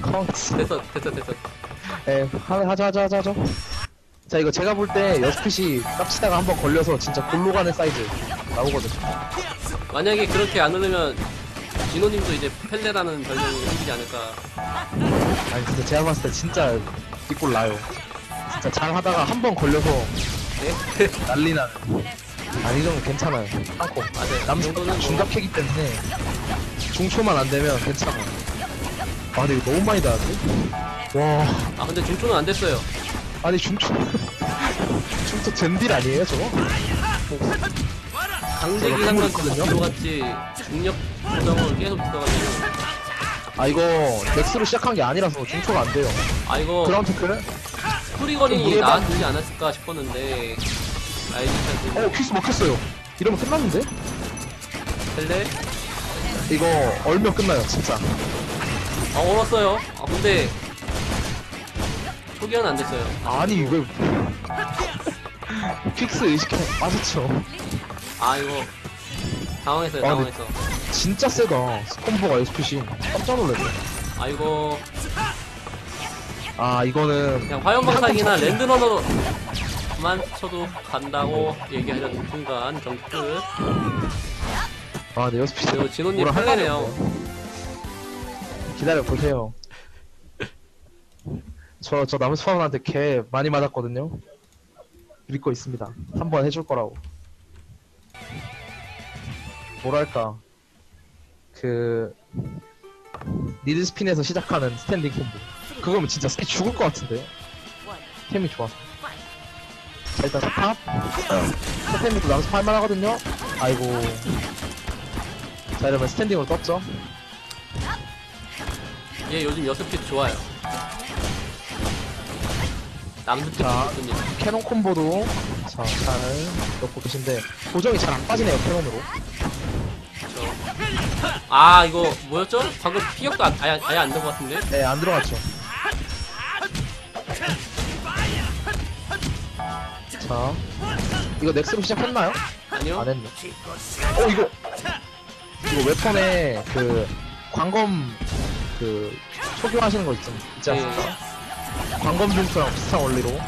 컹스. 됐어 됐어 됐어 예, 하- 하자, 하자, 하자, 하자. 자, 이거 제가 볼 때 여스핏이 깝치다가 한번 걸려서 진짜 골로 가는 사이즈 나오거든. 만약에 그렇게 안 흐르면 진호님도 이제 펠레라는 별명이 생기지 않을까 아니, 근데 제가 봤을 때 진짜 뒷골 나요. 진짜 잘 하다가 한 번 걸려서 네? 난리 나는. 아니, 이 정도 괜찮아요. 맞아요 이 남중 정도는 뭐 중갑캐기 때문에 중초만 안 되면 괜찮아. 아, 근데 이거 너무 많이 나왔네? 와, 아 근데 중초는 안 됐어요 아니, 중초. 중초 젠딜 아니에요, 저거? 강제긴 저거 한건 있거든요? 들어갔지 중력 조정을 계속 들어가지고 아, 이거 넥스로 시작한 게 아니라서 중초가 안 돼요. 아 이거 그라운드 테크를? 프리거리 무게만- 나왔지 않았을까 싶었는데 라이징 어, 퀴스 먹혔어요. 이러면 끝났는데? 펠레 이거 얼면 끝나요, 진짜. 아 얼었어요 아 근데 초기화는 안 됐어요 아니, 이거. 퀵스 의식해 빠졌죠. 아 이거 당황했어요 아, 근데- 당황했어 진짜 세다. 스콤보가 SPC. 깜짝 놀랐네. 아 이거 아, 이거는. 그냥 화염방사기나 랜드러너만 쳐도 간다고 얘기하려는 순간 경기 끝 아, 네, SPC. 그리고 진호님 뭐라 할 펠레네요 말이 없네. 기다려 보세요. 저, 저 남스파운한테 개 많이 맞았거든요. 믿고 있습니다. 한 번 해줄 거라고. 뭐랄까. 그, 니드스핀에서 시작하는 스탠딩 콤보. 그거면 진짜 스키 죽을 것 같은데. 템이 좋아서. 자, 일단 스탑. 스탠딩도 남스 할만 하거든요. 아이고. 자, 이러면 스탠딩으로 떴죠. 얘 요즘 여스핏 좋아요 남스핏 자. 좋습니다 캐논 콤보도 자, 잘 넣고 계신데 고정이 잘 안 빠지네요 캐논으로. 아 이거 뭐였죠? 방금 피격도 안- 아예, 아예 안 된 것 같은데? 네 안 들어갔죠 자 이거 넥스로 시작했나요? 아니요? 안 했네 어 이거 이거 웨폰에 그 광검 그 초기화하시는 거 있지, 있지 네. 않습니까? 광검 줌프랑 비슷한 원리로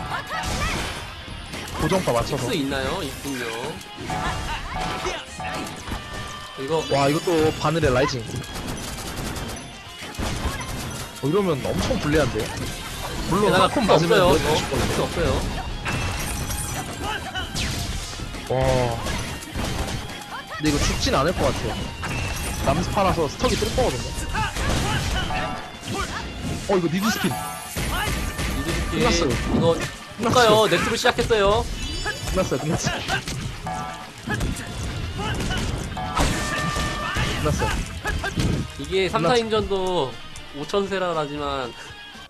고정파 맞춰서 픽스 있나요? 있군요 이거 와 이것도 바늘의 라이징 어, 이러면 엄청 불리한데요? 물론 한콤 픽스 맞으면 없어요 뭐 이거 없어요 와 근데 이거 죽진 않을 것 같아요. 남스파라서 스톡이 뜰 거거든요. 어 이거 니드 스핀 미드스키 끝났어요. 이거 볼까요? 넥스로 시작했어요. 끝났어요 끝났어요. 끝났어요. 이게 3, 4인전도 5천세라라지만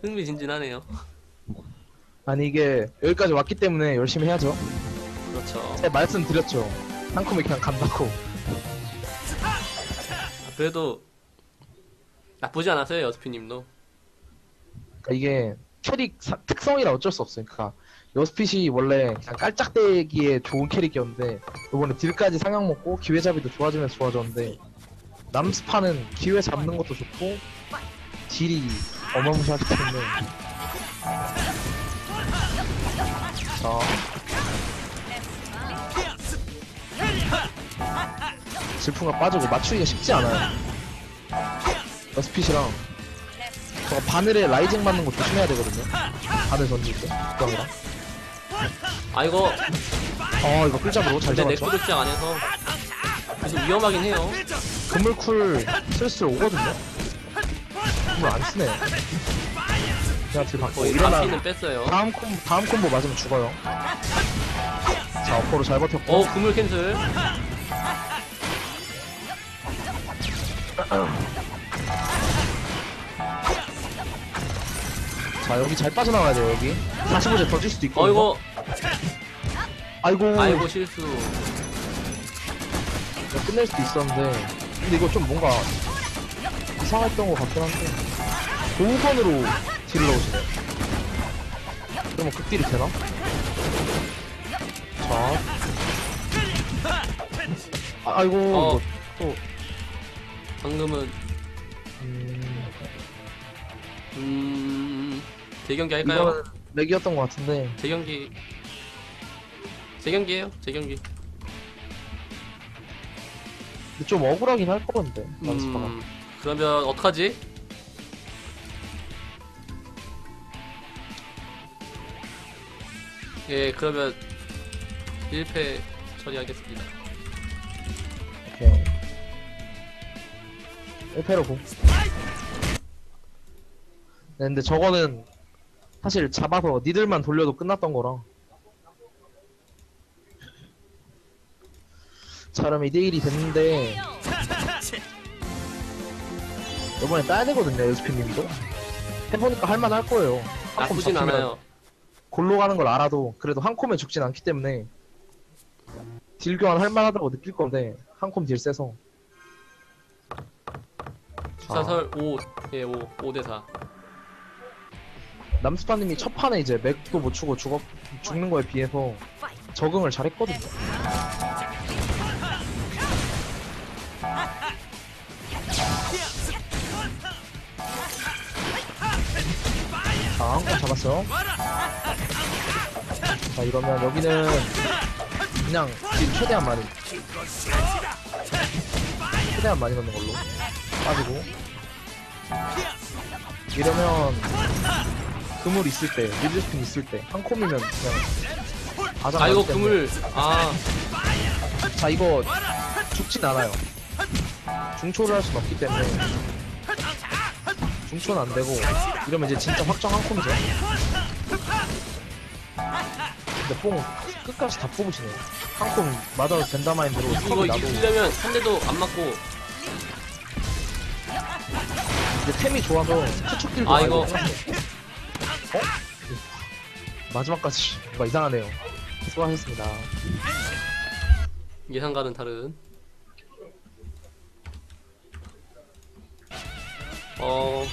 흥미진진하네요. 아니 이게 여기까지 왔기 때문에 열심히 해야죠. 그렇죠. 제가 말씀드렸죠 한콤이 그냥 간다고. 그래도 나쁘지 않았어요 여스피님도. 그러니까 이게 캐릭 사- 특성이라 어쩔 수 없어요. 그러니까 여스핏이 원래 그냥 깔짝대기에 좋은 캐릭이었는데 이번에 딜까지 상향 먹고 기회 잡이도 좋아지면서 좋아졌는데 남스파는 기회 잡는 것도 좋고 딜이 어마무시하기 때문에. 자 질풍가 빠지고 맞추기가 쉽지 않아요. 여스핏이랑 저거 바늘에 라이징 맞는 거 조심해야 되거든요. 바늘 던질 때, 국경이랑. 아 이거 어, 이거 끌잡으로 잘 근데 잡았죠? 넥스로 시작 안 해서 계속 위험하긴 해요 그물쿨 슬슬 오거든요? 그물 안 쓰네. 그냥 딜 받고 거의 일어나. 라피는 뺐어요 다음 콤보, 다음 콤보 맞으면 죽어요. 자, 어퍼로 잘 버텼고. 어 그물 캔슬 자, 여기 잘 빠져나가야 돼요, 여기. 45제 던질 수도 있고. 어 이거 아이고. 아이고 실수 이거 끝낼 수도 있었는데. 근데 이거 좀 뭔가 이상했던 것 같긴 한데. 5번으로 딜을 넣으시네. 그러면 극딜이 되나? 자. 아, 아이고, 어. 이거 또. 방금은 음, 음, 재경기 할까요? 렉이었던 것 같은데 재경기. 재경기에요, 재경기. 근데 좀 억울하긴 할 거는데 만스파가 음, 그러면 어떡하지? 예, 그러면 1패 처리하겠습니다. 1패로 고 네, 근데 저거는 사실 잡아서 니들만 돌려도 끝났던 거라. 자 그럼 2대1이 됐는데. 이번에 따야 되거든요 요스피님도. 해보니까 할만할 거예요. 한 콤 나쁘진 잡히면 않아요. 골로 가는 걸 알아도 그래도 한 콤에 죽진 않기 때문에 딜 교환 할만하다고 느낄 건데 한 콤 딜 세서. 자, 사설 5, 예, 5, 5대 4. 남스파님이 첫 판에 이제 맥도 못 추고 죽어, 죽는 거에 비해서 적응을 잘했거든요. 자, 한건 잡았어요. 자, 이러면 여기는 그냥 딜 최대한 많이. 최대한 많이 넣는 걸로. 빠지고. 이러면 그물 있을 때, 미드스핀 있을 때, 한 콤이면 그냥 가장 아, 이거 때문에. 그물, 아, 자, 이거 죽진 않아요. 중초를 할 순 없기 때문에. 중초는 안 되고, 이러면 이제 진짜 확정 한 콤이죠. 근데 뽕 끝까지 다 뽑으시네요. 한 콤 맞아도 된다 마인드로 이거 나도 이기려면 한 대도 안 맞고, 근데 템이 좋아서 추측딜도 아, 이거. 어? 마지막까지 뭔가 이상하네요. 수고하셨습니다. 예상과는 다른. 어.